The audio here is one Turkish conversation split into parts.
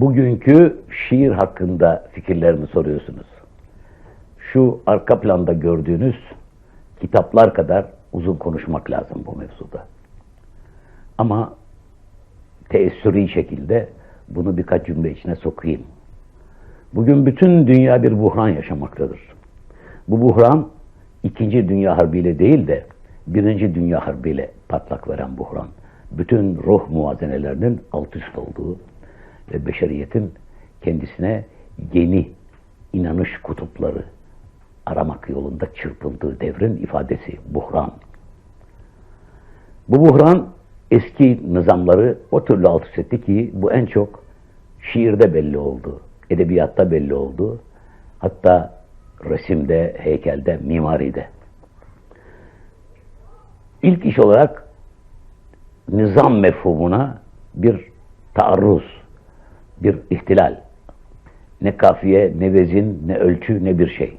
Bugünkü şiir hakkında fikirlerimi soruyorsunuz. Şu arka planda gördüğünüz kitaplar kadar uzun konuşmak lazım bu mevzuda. Ama teessüri şekilde bunu birkaç cümle içine sokayım. Bugün bütün dünya bir buhran yaşamaktadır. Bu buhran İkinci Dünya Harbi ile değil de Birinci Dünya Harbi ile patlak veren buhran. Bütün ruh muvazenelerinin alt üst olduğu beşeriyetin kendisine yeni inanış kutupları aramak yolunda çırpındığı devrin ifadesi buhran. Bu buhran eski nizamları o türlü alt üst etti ki bu en çok şiirde belli oldu, edebiyatta belli oldu. Hatta resimde, heykelde, mimaride. İlk iş olarak nizam mefhumuna bir taarruz, bir ihtilal. Ne kafiye, ne vezin, ne ölçü, ne bir şey.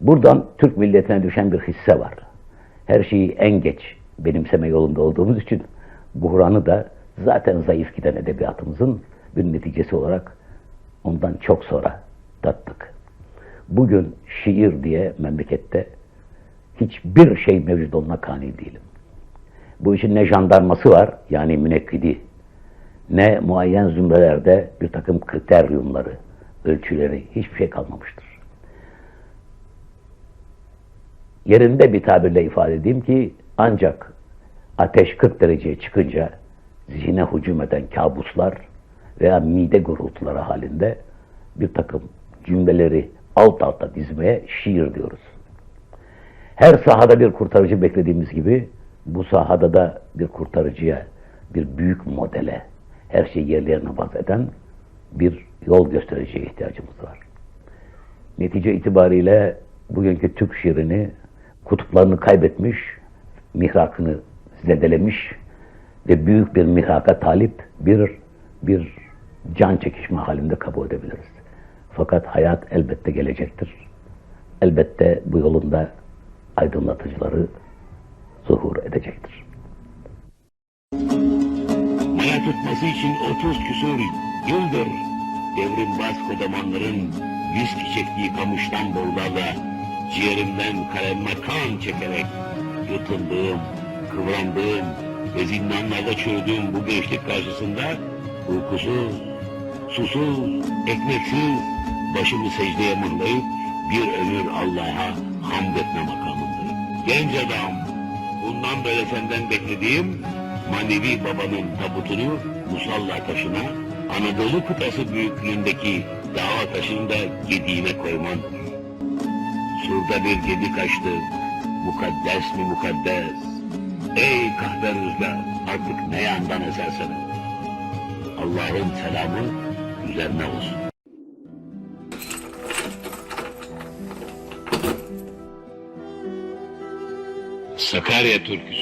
Buradan Türk milletine düşen bir hisse var. Her şeyi en geç benimseme yolunda olduğumuz için buhranı da zaten zayıf giden edebiyatımızın bir neticesi olarak ondan çok sonra tattık. Bugün şiir diye memlekette hiçbir şey mevcut olma kani değilim. Bu işin ne jandarması var yani münekkidi, ne muayyen zümrelerde bir takım kriteryumları, ölçüleri hiçbir şey kalmamıştır. Yerinde bir tabirle ifade edeyim ki ancak ateş 40 dereceye çıkınca zihne hücum eden kabuslar veya mide gurultuları halinde bir takım cümleleri alt alta dizmeye şiir diyoruz. Her sahada bir kurtarıcı beklediğimiz gibi bu sahada da bir kurtarıcıya, bir büyük modele, her şeyi yerli yerine vaz eden bir yol göstericiye ihtiyacımız var. Netice itibariyle bugünkü Türk şiirini kutuplarını kaybetmiş, mihrakını zedelemiş ve büyük bir mihraka talip bir bir can çekişme halinde kabul edebiliriz. Fakat hayat elbette gelecektir. Elbette bu yolunda aydınlatıcıları zuhur edecektir. Maya tutması için 30 küsur yıldır devrim bas kodamanların yüz çektiği kamıştan borularla ciğerimden kalemime kan çekerek yutundığım, kıvrandığım ve zindanlarda çürüdüğüm bu gençlik karşısında uykusuz, susuz, ekmeksiz başımı secdeye mırlayıp bir ömür Allah'a hamd etme makamındayım. Genç adam, bundan böyle senden beklediğim manevi babanın tabutunu musalla taşına, Anadolu kıtası büyüklüğündeki dava taşını da gediğine koyman. Surda bir gedi kaçtı, mukaddes mi mukaddes? Ey kahve artık ne yandan esersen. Allah'ın selamı üzerine olsun. Sakarya türküsü.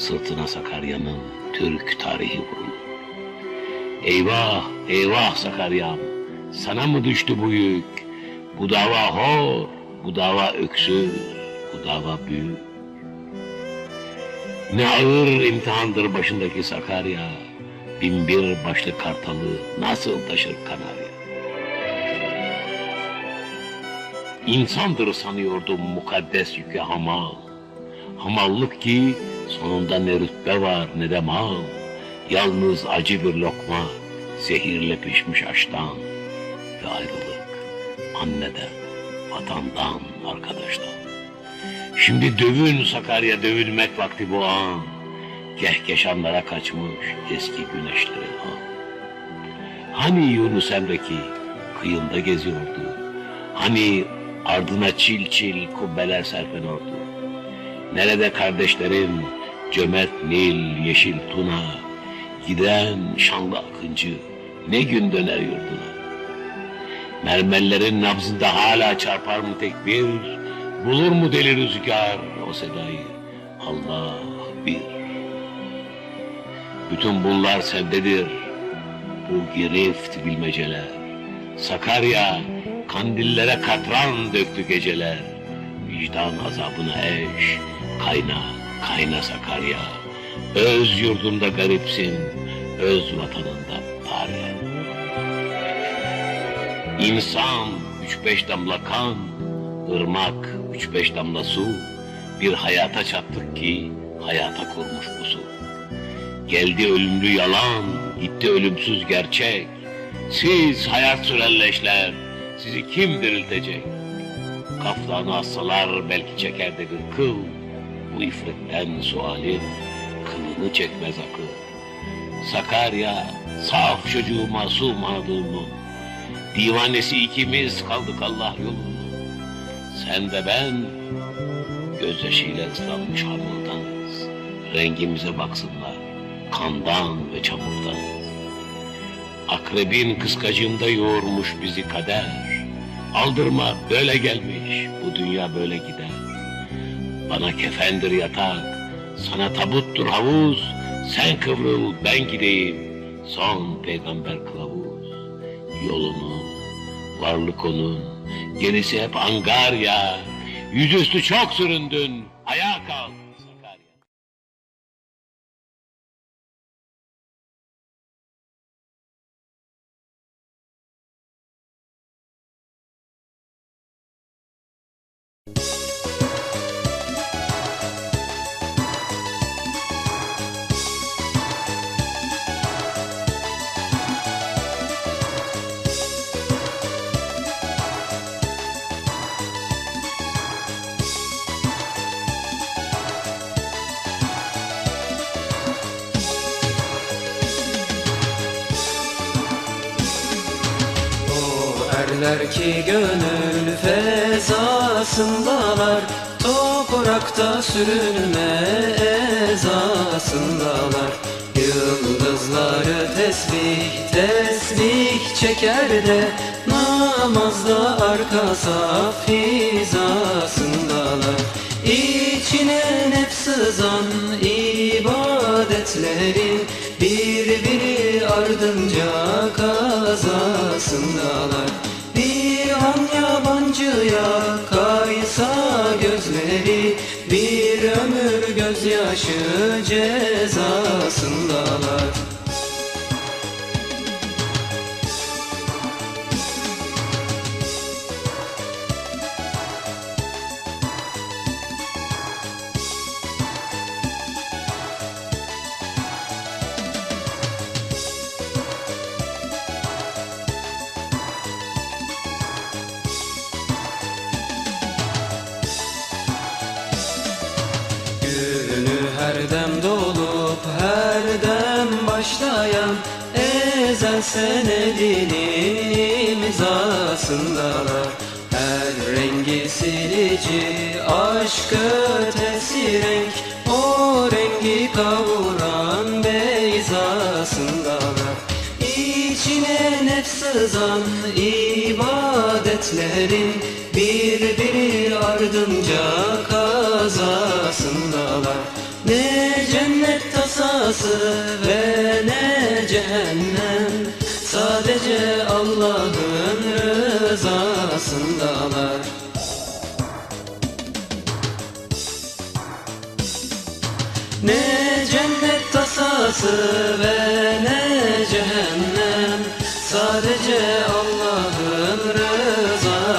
sırtına Sakarya'nın Türk tarihi vurulur. Eyvah, eyvah Sakarya'm, sana mı düştü bu yük? Bu dava hor, bu dava öksüz, bu dava büyük. Ne ağır imtihandır başındaki Sakarya, bin bir başlı kartalı nasıl taşır Kanarya? İnsandır sanıyordum mukaddes yükü hamal. Hamallık ki sonunda ne rütbe var ne de mal. Yalnız acı bir lokma, zehirle pişmiş aştan. ve ayrılık. Anneden, vatandan, arkadaştan. Şimdi dövün Sakarya dövülmek vakti bu an. Kehkeşanlara kaçmış eski güneşlerin an. Hani Yunus Emre ki kıyında geziyordu. Hani ardına çil çil kubbeler serpeniyordu. Nerede kardeşlerim cömert Nil, yeşil Tuna, giden şanlı akıncı ne gün döner yurduna. Mermerlerin nabzında hala çarpar mı tekbir, bulur mu deli rüzgar o sedayı, Allah bir. Bütün bunlar sendedir, bu girift bilmeceler. Sakarya, kandillere katran döktü geceler. Vicdan azabına eş, kayna, kayna Sakarya. Öz yurdunda garipsin, öz vatanında parya. İnsan üç beş damla kan, ırmak üç beş damla su. Bir hayata çattık ki hayata kurmuş bu su. Geldi ölümlü yalan, gitti ölümsüz gerçek. Siz hayat sürelleşler, sizi kim diriltecek? Kaftanı assalar belki çeker de bir kıl. Bu ifritten sualim, kılını çekmez akıl. Sakarya, saf çocuğu masum Anadolu'nun. Divanesi ikimiz kaldık Allah yolunda. Sen de ben, gözyaşıyla ıslanmış hamurdanız. Rengimize baksınlar, kandan ve çamurdan. Akrebin kıskacında yoğurmuş bizi kader. Aldırma böyle gelmiş, bu dünya böyle gider. Bana kefendir yatak, sana tabuttur havuz. Sen kıvrıl, ben gideyim. Son peygamber kılavuz. Yolunun, varlık onun, gerisi hep angarya. Yüzüstü çok süründün, ayağa kalk Sakarya. Erler ki gönül fezasındalar Toprakta sürünme ezasındalar Yıldızları tesbih tesbih çeker de Namazda arka saf hizasındalar İçine nef sızan ibadetlerin Birbiri ardınca kazasındalar yabancıya kaysa gözleri Bir ömür gözyaşı cezasındalar başlayan Ezel senedinin imzasındalar. Her rengi silici aşk ötesi renk O rengi kavuran beyzasındalar. İçine nef sızan ibadetlerin Birbiri ardınca kazasındalar. Ne cennet tasası ve ne cehennem. Sadece Allah'ın rızasındalar. Ne cennet tasası ve ne cehennem. Sadece Allah'ın rızasındalar.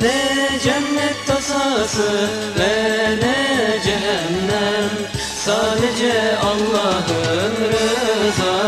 Ne cennet tasası ve ne cehennem Sadece Allah'ın rızasındalar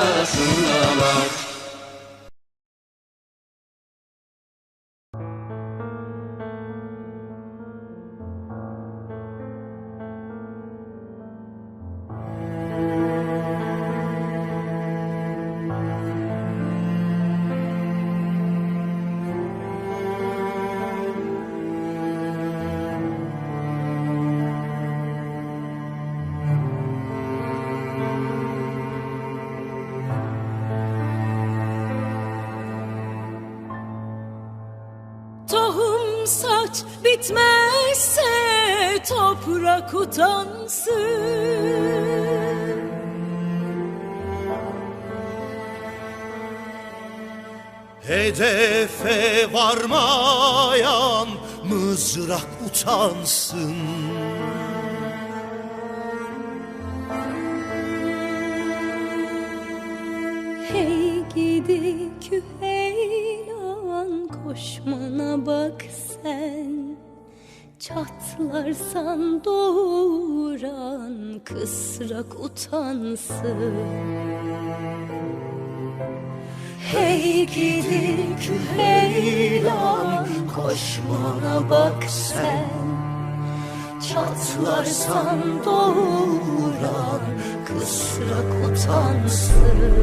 saç bitmezse toprak utansın. Hedefe varmayan mızrak utansın. Hey gidi küheylan koşmana bak sen Çatlarsan doğuran kısrak utansın. Hey gidi küheylan koşmana bak sen. Çatlarsan doğuran kısrak utansın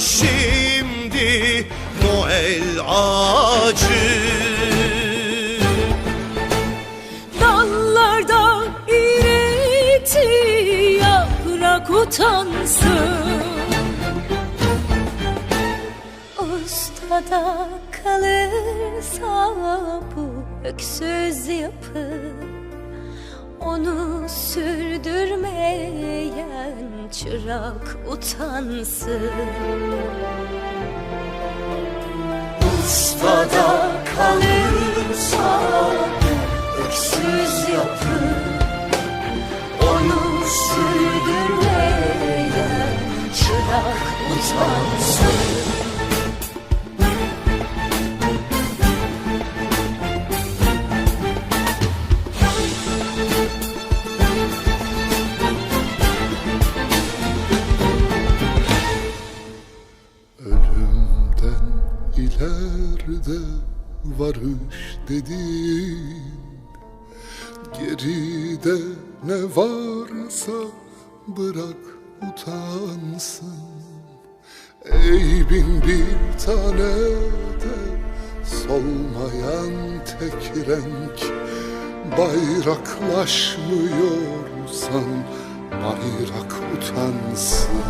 şimdi Noel ağacı. Dallarda iriti yaprak utansın. Ustada kalırsa bu öksüz yapı Onu sürdürmeyen çırak utansın. Ustada kalırsa öksüz yapı Onu sürdürmeyen çırak utansın varış dediğin Geride ne varsa bırak utansın. Ey bin bir tane de solmayan tek renk Bayraklaşmıyorsan bayrak utansın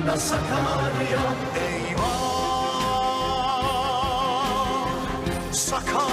Samsun'da Sakarya eyvah! Sakarya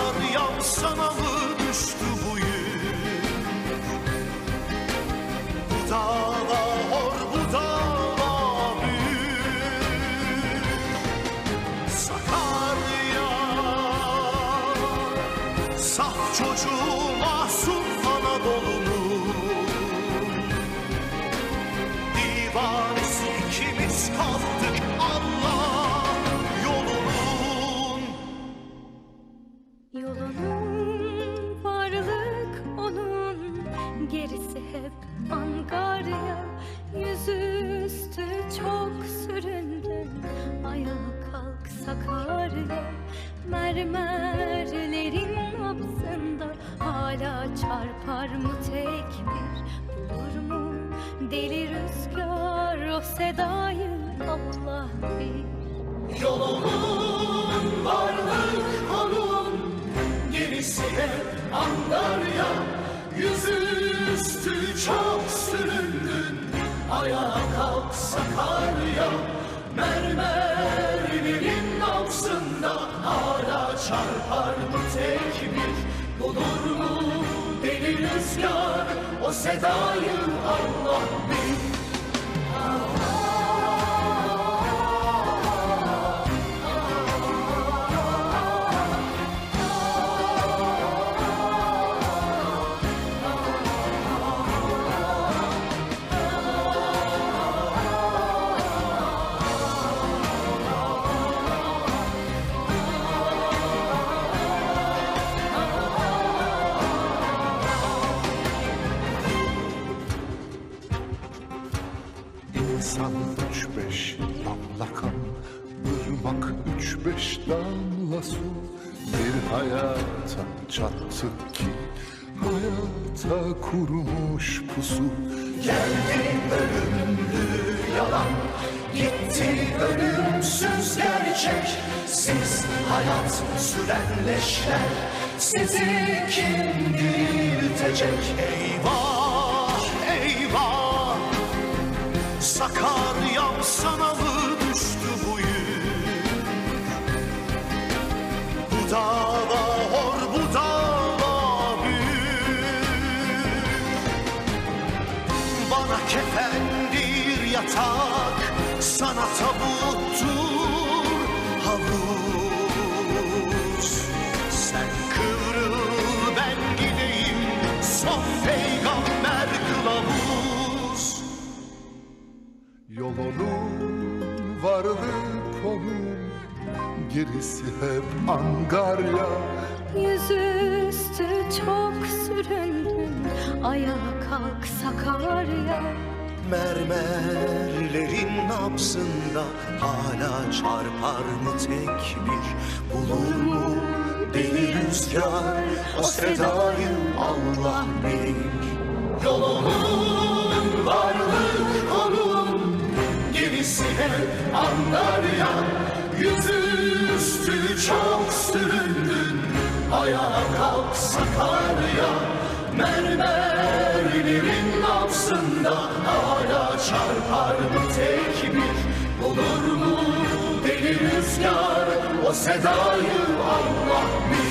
Yolunun varlık onun. Gerisi hep Angarya Yüzüstü çok süründün Ayağa kalk Sakarya Mermerlerin nabzında Hala çarpar tek bir? Bulur mu? Deli rüzgar O sedayı Allah bilir. Yolunun varlık onun Gerisi hep Angarya Yüzüstü çok süründün. Ayağa kalk Sakarya Mermerlerin nabzında Hala çarpar mı tek bir Bulur mu deli rüzgar O sedayı Allah bilir İnsan üç beş damla kan Irmak üç beş damla su. Bir hayata çattık ki Hayata kurumuş pusu. Geldi ölümlü yalan Gitti ölümsüz gerçek. Siz hayat süren leşler Sizi kim diriltecek? Eyvah Sakaryam sana mı düştü bu yük. Bu dava hor bu dava büyük. Bana kefendir yatak Sana tabuttur Yolunun varlık onun Gerisi hep Angarya. Yüzüstü çok süründün. Ayağa kalk Sakarya. Mermerlerin nabzında hala çarpar mı tek bir? Bulur mu deli rüzgar? O sedayı Allah bilir. Yolunun varlık hep Angarya Yüzüstü çok süründün ayağa kalk Sakarya Mermerlerin nabzında hala çarpar mı tek bir Bulur mu deli rüzgar o sedayı Allah bilir